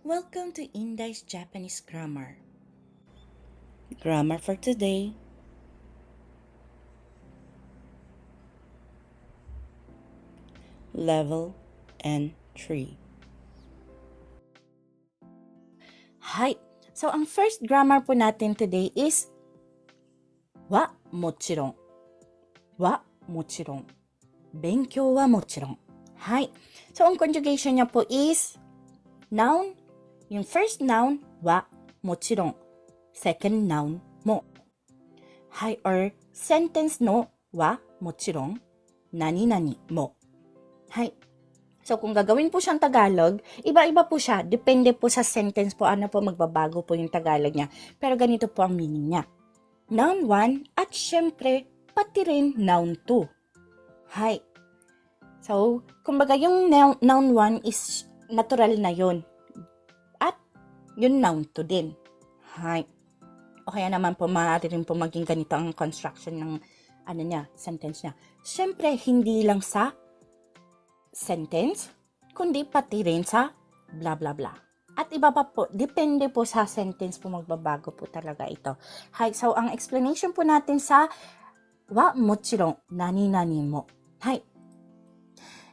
Welcome to Indai's Japanese Grammar. Grammar for today. Level and tree. Hi. So ang first grammar po natin today is wa mochirong. Wa mochirong. Benkyou wa mochirong. Hi. So ang conjugation niya po is noun yung first noun, wa, mochiron. Second noun, mo. Hi, or sentence no, wa, mochiron, nani nani mo. Hi. So, kung gagawin po siyang Tagalog, iba-iba po siya. Depende po sa sentence po, ano po magbabago po yung Tagalog niya. Pero ganito po ang meaning niya. Noun 1 at syempre, pati rin noun 2. Hi. So, kumbaga yung noun, noun 1 is natural na yun. Yung noun 2 din. Hi. O kaya naman po, maaari rin po maging ganito ang construction ng ano niya, sentence niya. Siyempre, hindi lang sa sentence, kundi pati rin sa blah blah blah. At iba pa po, depende po sa sentence po magbabago po talaga ito. Hi, so ang explanation po natin sa wa mochirong nani nani mo. Hi.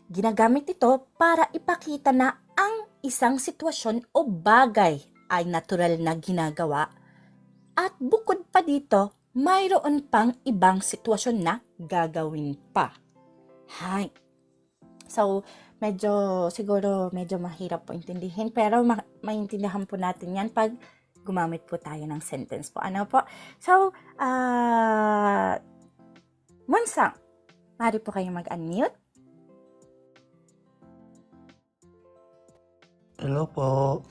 Ginagamit ito para ipakita na ang isang sitwasyon o bagay ay natural na ginagawa at bukod pa dito, mayroon pang ibang sitwasyon na gagawin pa. Hi. So, medyo, siguro, medyo mahirap po intindihin, pero ma- maintindihan po natin yan pag gumamit po tayo ng sentence po. Ano po? So, ah, Monsang, maaari po kayong mag-unmute. Hello po.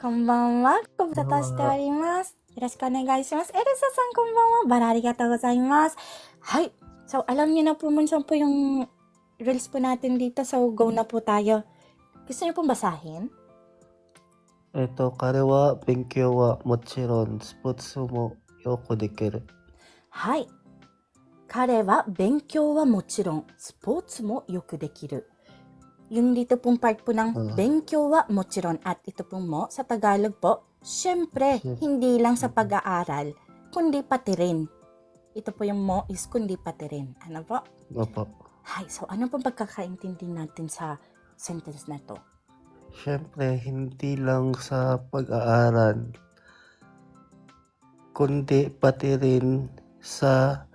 こんばんは。ご無沙汰しております。よろしくお願いします。エルサさん、こんばんは。バラありがとうございます。はい。So, alam niyo na po minsan po yung rules po natin dito. So, go na po tayo. Gusto niyo pong basahin? えっと、彼は勉強はもちろんスポーツもよくできる。はい。彼は勉強はもちろん、スポーツもよくできる。yung dito pong part po ng ah. uh-huh. Benkyo wa mochiron at ito pong mo sa Tagalog po, syempre, hindi lang sa pag-aaral, kundi pati rin. Ito po yung mo is kundi pati rin. Ano po? Opo. Hi, so ano pong pagkakaintindi natin sa sentence na to? Syempre, hindi lang sa pag-aaral, kundi pati rin sa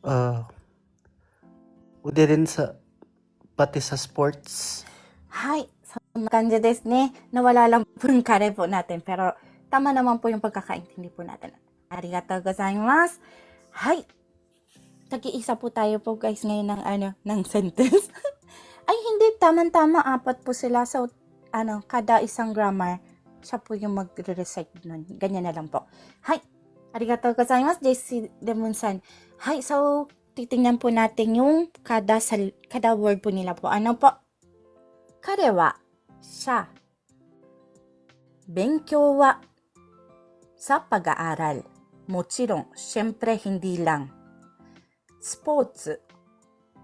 uh, ah kundi rin sa pati sa sports. はい。そんな感じですね。Nawala lang po yung kare po natin. Pero tama naman po yung pagkakaintindi po natin. Arigatou gozaimasu. Hay. Tag-iisa po tayo po guys ngayon ng ano, ng sentence. Ay hindi, tama-tama. Apat po sila. So, ano, kada isang grammar, siya po yung magre-recite nun. Ganyan na lang po. Hay. Arigatou gozaimasu, JC Demunsan. Hay, so, titingnan po natin yung kada, sal, kada word po nila po. Ano po? Kare wa siya. Benkyo wa sa pag-aaral. Mochirong, syempre hindi lang. Sports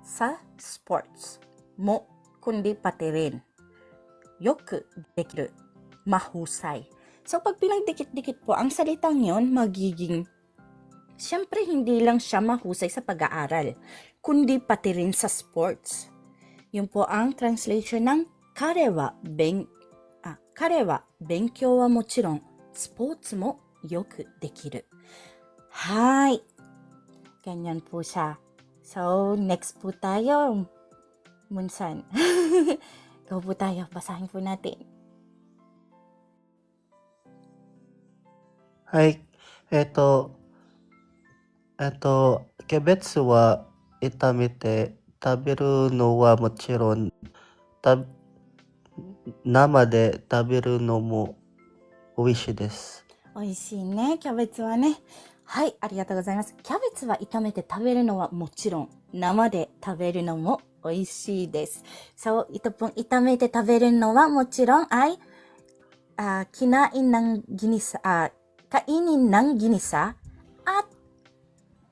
sa sports mo kundi pati rin. Yoku dekiru mahusay. So pag pinagdikit-dikit po ang salitang yon magiging Siyempre, hindi lang siya mahusay sa pag-aaral, kundi pati rin sa sports. Yun po ang translation ng 彼は勉あ彼は勉強はもちろんスポーツもよくできる。はい。Ganyan po siya. So, next po tayo. Munsan. Go po tayo. Basahin po natin. はい。えっ、と、 えっ、と、キャベツは炒めて食べるのはもちろん、生で食べるのも美味しいです。美味しいね。キャベツはね。はい、ありがとうございます。キャベツは炒めて食べるのはもちろん、生で食べるのも美味しいです。So, ito pong 炒めて食べるのはもちろん ay ah, kinain ng ginisa, ah, kainin ng ginisa at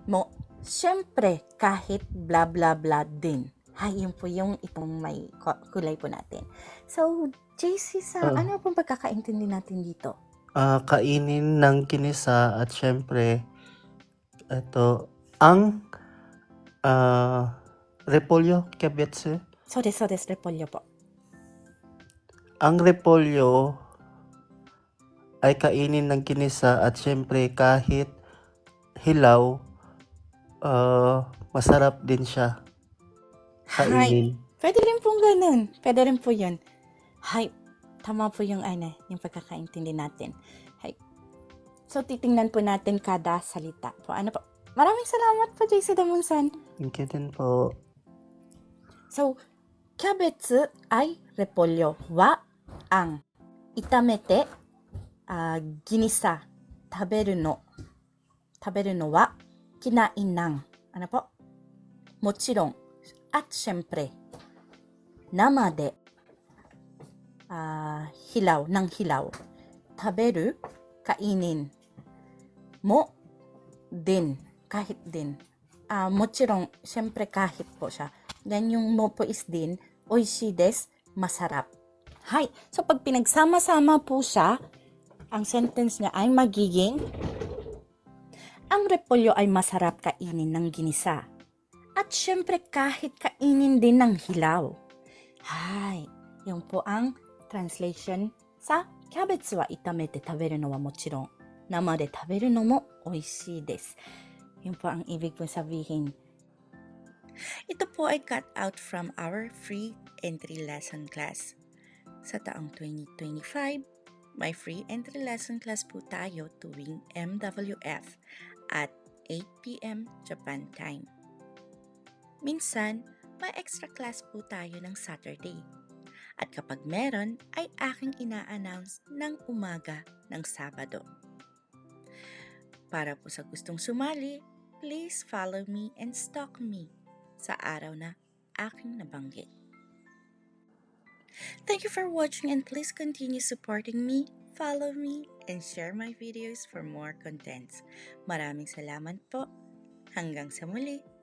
mo, syempre, kahit bla bla bla din. Ha, yun po yung itong may kulay po natin. So, JC, sa uh, ano pong pagkakaintindi natin dito? Uh, kainin ng kinisa at syempre, ito, ang uh, repolyo kyabetsu. Sorry, sorry, repolyo po. Ang repolyo ay kainin ng kinisa at syempre kahit hilaw ah, masarap din siya Hay. kainin. Pwede rin pong ganun. Pwede rin po yun. Hay. Tama po yung ano, yung pagkakaintindi natin. Hay. So, titingnan po natin kada salita po. Ano po? Maraming salamat po, JC Damunsan. Thank you din po. So, キャベツ ay repolyo wa ang 炒めてあギニサ食べるの食べるのは kinain ng, ano po? Mochirong. At syempre, namade. Uh, hilaw, ng hilaw. Taberu, kainin. Mo, din. Kahit din. Uh, mochirong, syempre kahit po siya. Yan yung mo po is din. Oishi des, masarap. Hi. So, pag pinagsama-sama po siya, ang sentence niya ay magiging ang repolyo ay masarap kainin ng ginisa. At syempre kahit kainin din ng hilaw. Hay. Yung po ang translation sa キャベツは炒めて食べるのはもちろん、生で食べるのも美味しいです。Yun po ang ibig po sabihin. Ito po ay cut out from our free entry lesson class. Sa taong 2025, may free entry lesson class po tayo tuwing MWF at 8pm Japan time. Minsan, may extra class po tayo ng Saturday. At kapag meron, ay aking ina-announce ng umaga ng Sabado. Para po sa gustong sumali, please follow me and stalk me sa araw na aking nabanggit. Thank you for watching and please continue supporting me, follow me, and share my videos for more contents. Maraming salamat po. Hanggang sa muli.